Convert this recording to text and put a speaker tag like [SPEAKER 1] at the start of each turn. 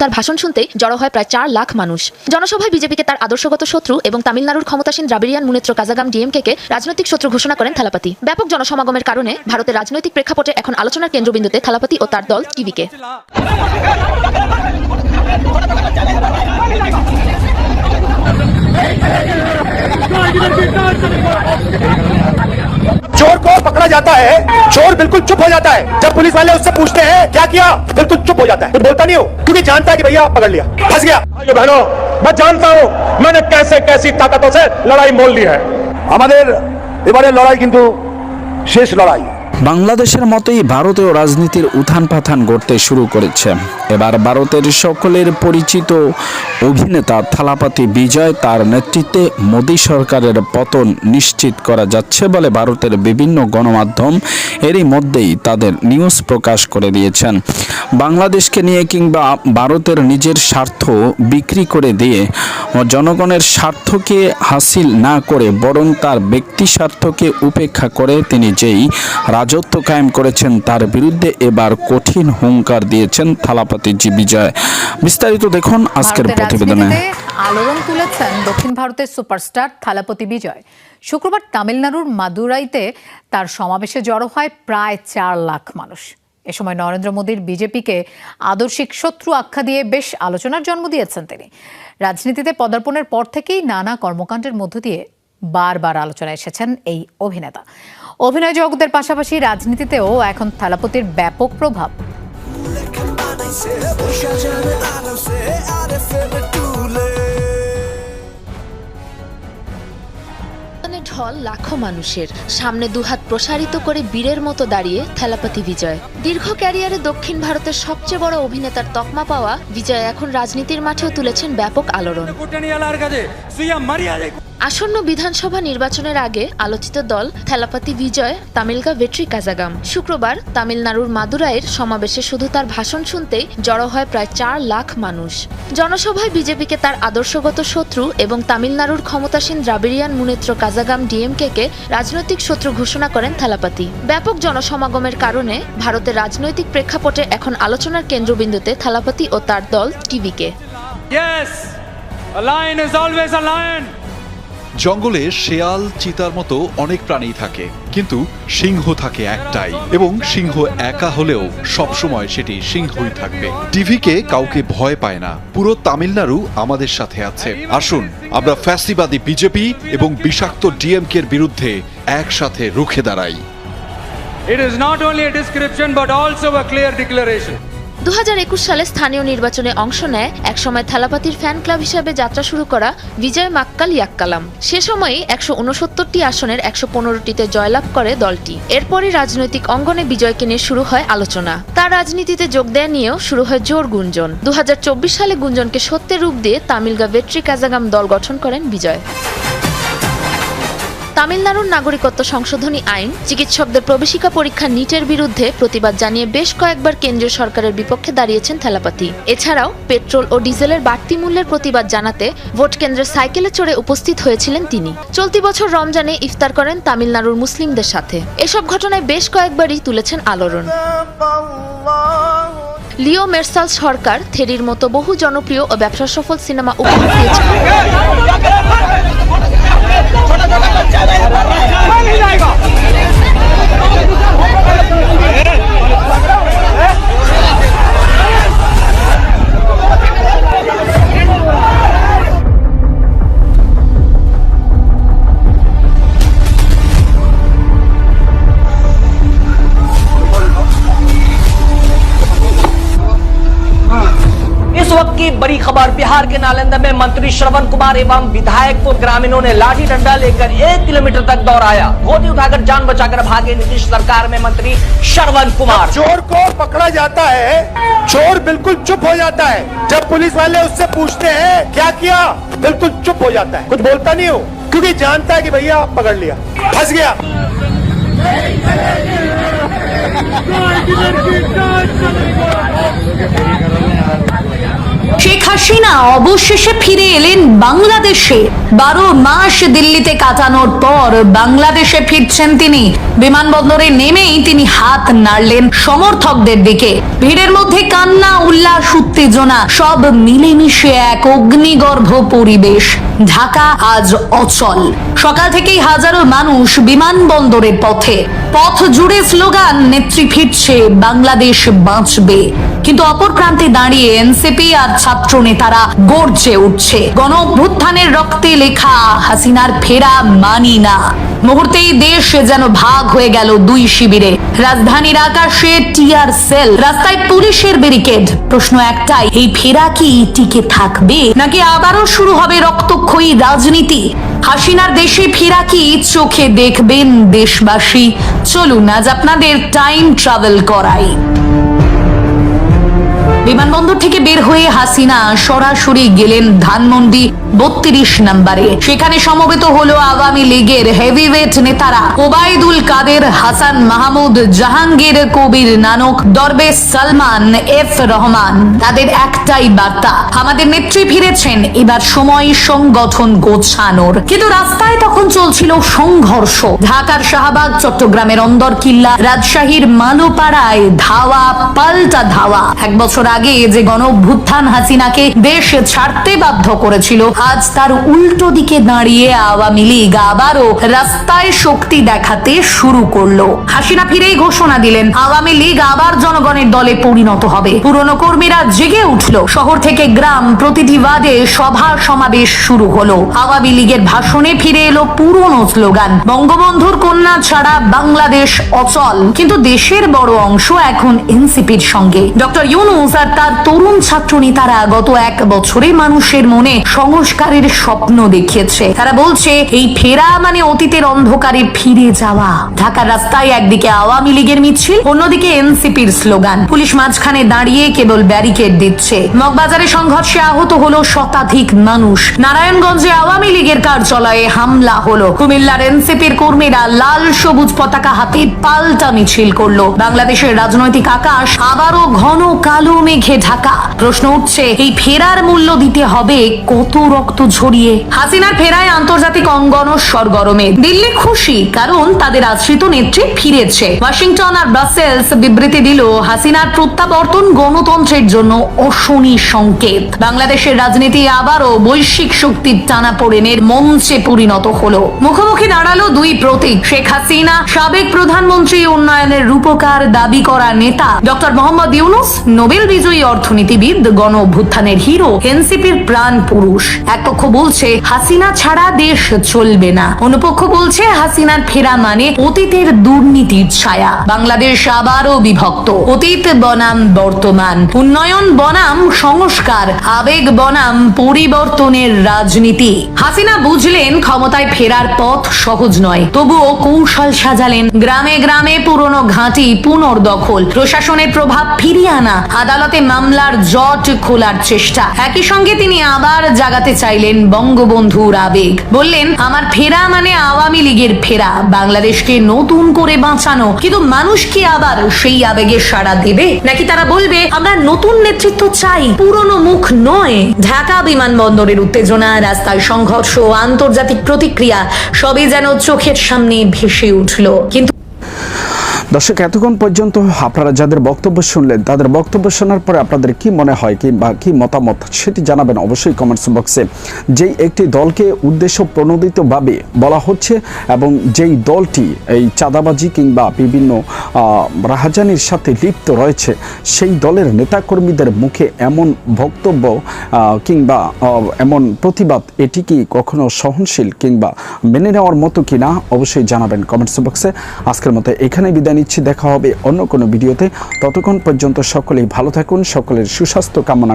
[SPEAKER 1] তার ভাষণ শুনতে জড়ো হয় প্রায় চার লাখ মানুষ। জনসভায় বিজেপিকে তার আদর্শগত শত্রু এবং তামিলনাড়ুর ক্ষমতাসীন দ্রাবিড়িয়ান মুনেত্র কাজাগাম ডিএমকে কে রাজনৈতিক শত্রু ঘোষণা করেন থালাপাতি। ব্যাপক জনসমাগমের কারণে ভারতের রাজনৈতিক প্রেক্ষাপটে এখন আলোচনার কেন্দ্রবিন্দুতে থালাপাতি ও তার দল টিভিকে।
[SPEAKER 2] जाता है चोर बिल्कुल चुप हो जाता है जब पुलिस वाले उससे पूछते हैं क्या किया बिल्कुल चुप हो जाता है कुछ बोलता नहीं हो क्योंकि जानता है कि भैया पकड़ लिया फंस गया
[SPEAKER 3] भाइयों बहनों मैं जानता हूं मैंने कैसे कैसी ताकतों से लड़ाई मोल ली है
[SPEAKER 2] আমাদের এবারে লড়াই কিন্তু শেষ লড়াই
[SPEAKER 4] বাংলাদেশের মতোই ভারতীয় রাজনীতির উত্থান পাথান গড়তে শুরু করেছে। এবার ভারতের সকলের পরিচিত অভিনেতা থালাপাতি বিজয় তার নেতৃত্বে মোদী সরকারের পতন নিশ্চিত করা যাচ্ছে বলে ভারতের বিভিন্ন গণমাধ্যম এরই মধ্যেই তাদের নিউজ প্রকাশ করে দিয়েছেন। বাংলাদেশকে নিয়ে কিংবা ভারতের নিজের স্বার্থ বিক্রি করে দিয়ে জনগণের স্বার্থকে হাসিল না করে বরং তার ব্যক্তি স্বার্থকে উপেক্ষা করে তিনি যেই রাজত্ব কায়েম করেছেন তার বিরুদ্ধে এবার কঠিন হুঙ্কার দিয়েছেন থালাপাতি জি. বিজয়। বিস্তারিত দেখুন আজকের প্রতিবেদনে।
[SPEAKER 5] আলোড়ন তুলেছেন দক্ষিণ ভারতের সুপারস্টার থালাপতি বিজয়। শুক্রবার তামিলনাড়ুর মাদুরাইতে তার সমাবেশে জড়ো হয় প্রায় চার লাখ মানুষ। এ সময় নরেন্দ্র মোদীর বিজেপিকে আদর্শিক শত্রু আখ্যা দিয়ে বেশ আলোচনার জন্ম দিয়েছেন তিনি। রাজনীতিতে পদার্পণের পর থেকেই নানা কর্মকাণ্ডের মধ্য দিয়ে বারবার আলোচনায় এসেছেন এই অভিনেতা। অভিনয় জগতের পাশাপাশি রাজনীতিতেও এখন থালাপতির ব্যাপক প্রভাব।
[SPEAKER 1] মানে ঢল লাখো মানুষের সামনে দুহাত প্রসারিত করে বীরের মতো দাঁড়িয়ে থেলাপাতি বিজয়। দীর্ঘ ক্যারিয়ারে দক্ষিণ ভারতের সবচেয়ে বড় অভিনেতার তকমা পাওয়া বিজয় এখন রাজনীতির মাঠেও তুলেছেন ব্যাপক আলোড়ন। আসন্ন বিধানসভা নির্বাচনের আগে আলোচিত দল থেলাপাতি বিজয় তামিলগা ভেট্রি কাজাগাম শুক্রবার তামিলনাড়ুর মাদুরাইয়ের সমাবেশে শুধু তার ভাষণ শুনতেই জড়ো হয় প্রায় চার লাখ মানুষ জনসভায় বিজেপিকে তার আদর্শগত শত্রু এবং তামিলনাড়ুর ক্ষমতাসীন দ্রাবিড়িয়ান মুনেত্র কাজাগাম ডিএমকে রাজনৈতিক শত্রু ঘোষণা করেন থালাপাতি ব্যাপক জনসমাগমের কারণে ভারতের রাজনৈতিক প্রেক্ষাপটে এখন আলোচনার কেন্দ্রবিন্দুতে থালাপাতি ও তার দল টিভিকে
[SPEAKER 6] Yes. A lion is always a lion.
[SPEAKER 7] জঙ্গলে শেয়াল, চিতার মতো অনেক প্রাণী থাকে, কিন্তু সিংহ থাকে একটাই এবং সিংহ একা হলেও সবসময় সেটি সিংহই থাকবে। টিভিকে কাউকে ভয় পায় না, পুরো তামিলনাড়ু আমাদের সাথে আছে। আসুন, আমরা ফ্যাসিবাদী বিজেপি এবং বিষাক্ত ডিএমকের বিরুদ্ধে একসাথে রুখে দাঁড়াই।
[SPEAKER 6] It is not only a description, but also a clear declaration.
[SPEAKER 1] দু হাজার একুশ সালে স্থানীয় নির্বাচনে অংশ নেয় একসময় থালাপাতির ফ্যান ক্লাব হিসাবে যাত্রা শুরু করা বিজয় মাক্কাল ইয়াক্কালাম। সে সময়ে একশো উনসত্তরটি আসনের একশো পনেরোটিতে জয়লাভ করে দলটি। এরপরই রাজনৈতিক অঙ্গনে বিজয়কে নিয়ে শুরু হয় আলোচনা। তার রাজনীতিতে যোগ দেয়া নিয়েও শুরু হয় জোর গুঞ্জন। দু হাজার চব্বিশ সালে গুঞ্জনকে সত্যের রূপ দিয়ে তামিলগা ভেট্রি কাজাগাম দল গঠন করেন বিজয়। তামিলনাড়ুর নাগরিকত্ব সংশোধনী আইন, চিকিৎসকদের প্রবেশিকা পরীক্ষা নিটের বিরুদ্ধে প্রতিবাদ জানিয়ে বেশ কয়েকবার কেন্দ্রীয় সরকারের বিপক্ষে দাঁড়িয়েছেন থেলাপাতি। এছাড়াও, পেট্রোল ও ডিজেলের বাড়তি মূল্যের প্রতিবাদ জানাতে ভোট কেন্দ্রের সাইকেলে চড়ে উপস্থিত হয়েছিলেন তিনি। চলতি বছর রমজানে ইফতার করেন তামিলনাড়ুর মুসলিমদের সাথে। এসব ঘটনায় বেশ কয়েকবারই তুলেছেন আলোড়ন। লিও মেরসাল সরকার, থেরির মতো বহু জনপ্রিয় ও ব্যবসা সফল সিনেমা উপহার দিয়েছেন।
[SPEAKER 8] छोटा छोटा बच्चा नहीं जाएगा। की बड़ी खबर। बिहार के नालंदा में मंत्री श्रवण कुमार एवं विधायक को ग्रामीणों ने लाठी डंडा लेकर एक किलोमीटर तक दौड़ाया। गोदी उठाकर जान बचाकर भागे नीतीश। सरकार में मंत्री श्रवण कुमार।
[SPEAKER 2] चोर को पकड़ा जाता है चोर बिल्कुल चुप हो जाता है। जब पुलिस वाले उससे पूछते हैं क्या किया? बिल्कुल चुप हो जाता है। कुछ बोलता नहीं हो क्योंकि जानता है कि भैया पकड़ लिया। फंस गया।
[SPEAKER 9] শেখ হাসিনা অবশেষে ফিরে এলেন বাংলাদেশে। বারো মাস দিল্লিতে কাটানোর পর বাংলাদেশে ফিরছেন তিনি। বিমানবন্দরে নেমেই তিনি হাত নাড়লেন সমর্থকদের দিকে। ভিড়ের মধ্যে কান্না, উল্লাস, উত্তেজনা, সব মিলেমিশে এক অগ্নিগর্ভ পরিবেশ। ঢাকা আজ অচল। সকাল থেকেই হাজারো মানুষ বিমানবন্দরের পথে। পথ জুড়ে স্লোগান, নেত্রী ফিরছে, বাংলাদেশ বাঁচবে। কিন্তু অপর প্রান্তে দাঁড়িয়ে এনসিপি আর ছাত্র নেতারা গর্জে উঠছে। গণ অভ্যুত্থানের রক্তে লেখা, হাসিনার ফেরা মানি না। মুহূর্তেই দেশ যেন ভাগ হয়ে গেল দুই শিবিরে। রাজধানীর আকাশে টিয়ার সেল, রাস্তায় পুলিশের ব্যারিকেড। প্রশ্ন একটাই, এই ফেরা কি টিকে থাকবে, নাকি আবারও শুরু হবে রক্তক্ষয়ী রাজনীতি? হাসিনার দেশে ফেরা কি চোখে দেখবেন দেশবাসী? চলুন আজ আপনাদের টাইম ট্রাভেল করাই। বিমানবন্দর থেকে বের হয়ে হাসিনা সরাসরি গেলেন ধানমন্ডি বত্রিশ নম্বরে। সেখানে সমবেত হলো আওয়ামী লীগের হেভিওয়েট নেতারা ওবায়দুল কাদের, হাসান মাহমুদ, জাহাঙ্গীর, কবির নানক, দরবেশ সালমান, এফ রহমান। তাদের একটাই বার্তা, আমাদের নেত্রী ফিরেছেন, এবার সময় সংগঠন গোছানোর। কিন্তু রাস্তায় তখন চলছিল সংঘর্ষ। ঢাকার শাহবাগ, চট্টগ্রামের অন্দর কিল্লা রাজশাহীর মালোপাড়ায় ধাওয়া, পাল্টা ধাওয়া। এক বছর আগে যে গণ অভ্যুত্থান হাসিনাকে দেশ ছাড়তে বাধ্য করেছিল, আজ তার উল্টো দিকে দাঁড়িয়ে আওয়ামী লীগ আবারও রাস্তায় শক্তি দেখাতে শুরু করল। হাসিনা ফিরেই ঘোষণা দিলেন, আওয়ামী লীগ আবার জনগণের দলে পরিণত হবে। পুরনো কর্মীরা জেগে উঠল। শহর থেকে গ্রাম, প্রতিটি ওয়ার্ডে সভা সমাবেশ শুরু হলো। আওয়ামী লীগের ভাষণে ফিরে এলো পুরনো স্লোগান, বঙ্গবন্ধুর কন্যা ছাড়া বাংলাদেশ অচল। কিন্তু দেশের বড় অংশ এখন এনসিপির সঙ্গে। ডক্টর ইউনুস আর তার তরুণ ছাত্র নেতারা গত এক বছরে মানুষের মনে সংস্কারের স্বপ্ন দেখিয়েছে। তারা বলছে, এই ফেরা মানে অতীতের অন্ধকারে ফিরে যাওয়া। ঢাকার রাস্তায় একদিকে আওয়ামী লীগের মিছিল, অন্যদিকে এনসিপির স্লোগান। পুলিশ মাঝখানে দাঁড়িয়ে কেবল ব্যারিকেড দিচ্ছে। মগবাজারে সংঘর্ষে আহত হলো শতাধিক মানুষ। নারায়ণগঞ্জে আওয়ামী লীগের কার্যালয়ে হামলা হলো। কুমিল্লার এনসিপির কর্মীরা লাল সবুজ পতাকা হাতে পাল্টা মিছিল করল। বাংলাদেশের রাজনৈতিক আকাশ আবারও ঘন কালো মেঘে ঢাকা। প্রশ্ন উঠছে, এই ফেরার মূল্য দিতে হবে কত রক্ত ঝরিয়ে? হাসিনার ফেরায় আন্তর্জাতিক অঙ্গন সরগরমে। দিল্লি খুশি, কারণ তাদের আশ্রিত নেত্রী ফিরেছে। ওয়াশিংটন আর ব্রাসেলস বিবৃতি দিল, হাসিনার প্রত্যাবর্তন গণতন্ত্রের জন্য অশনি সংকেত। বাংলাদেশের রাজনীতি আবারও বৈশ্বিক শক্তির টানা পড়েনের মঞ্চে পরিণত হলো। মুখোমুখি দাঁড়াল দুই প্রতীক, শেখ হাসিনা, সাবেক প্রধানমন্ত্রী উন্নয়নের রূপকার দাবি করা নেতা, ডক্টর মোহাম্মদ ইউনুস, নোবেল বিজয়ী অর্থনীতিবিদ, গণ অভ্যুত্থানের হিরো, এনসিপির প্রাণ পুরুষ। এক পক্ষ বলছে, হাসিনা ছাড়া দেশ চলবে না। অন্যপক্ষ বলছে, হাসিনার ফেরা মানে অতীতের দুর্নীতির ছায়া। বাংলাদেশ আবারও বিভক্ত। অতীত বনাম, বর্তমান উন্নয়ন বনাম, সংস্কার আবেগ বনাম, পরিবর্তনের রাজনীতি। হাসিনা বুঝলেন, ক্ষমতায় ফেরার পথ সহজ নয়। তবুও কৌশল সাজালেন। গ্রামে গ্রামে পুরনো ঘাঁটি পুনর্দখল। প্রশাসনের প্রভাব ফিরিয়ে আনা। আদালতে মামলার জট খোলার চেষ্টা। একই সঙ্গে তিনি আবার জাগাতে চাইলেন বঙ্গবন্ধুর আবেগ। বললেন, আমার ফেরা মানে আওয়ামী লীগের ফেরা। বাংলাদেশকে নতুন করে বাঁচানো। কিন্তু মানুষ কি আবার সেই আবেগে সাড়া দেবে? নাকি তারা বলবে, আমরা নতুন নেতৃত্ব চাই, পুরনো মুখ নয়। ঢাকা বিমানবন্দরের উত্তেজনা, রাস্তায় সংঘর্ষ, আন্তর্জাতিক প্রতিক্রিয়া, সবই যেন চোখের সামনে ভেসে উঠল। কিন্তু
[SPEAKER 4] দর্শক, এতক্ষণ পর্যন্ত আপনারা যাদের বক্তব্য শুনলেন, তাদের বক্তব্য শোনার পরে আপনাদের কি মনে হয় কিংবা কি মতামত সেটি জানাবেন অবশ্যই কমেন্টস বক্সে যেই একটি দলকে উদ্দেশ্য প্রণোদিতভাবে বলা হচ্ছে এবং যেই দলটি এই চাঁদাবাজি কিংবা বিভিন্ন রাহাজানির সাথে লিপ্ত রয়েছে, সেই দলের নেতাকর্মীদের মুখে এমন বক্তব্য কিংবা এমন প্রতিবাদ এটি কি কখনো সহনশীল কিংবা মেনে নেওয়ার মতো কিনা অবশ্যই জানাবেন কমেন্টস বক্সে আজকের মতো এখানে বিদায় নিচ্ছি দেখা হবে অন্য কোনো ভিডিওতে। ততক্ষণ পর্যন্ত সকলেই ভালো থাকুন সকলের সুস্বাস্থ্য কামনা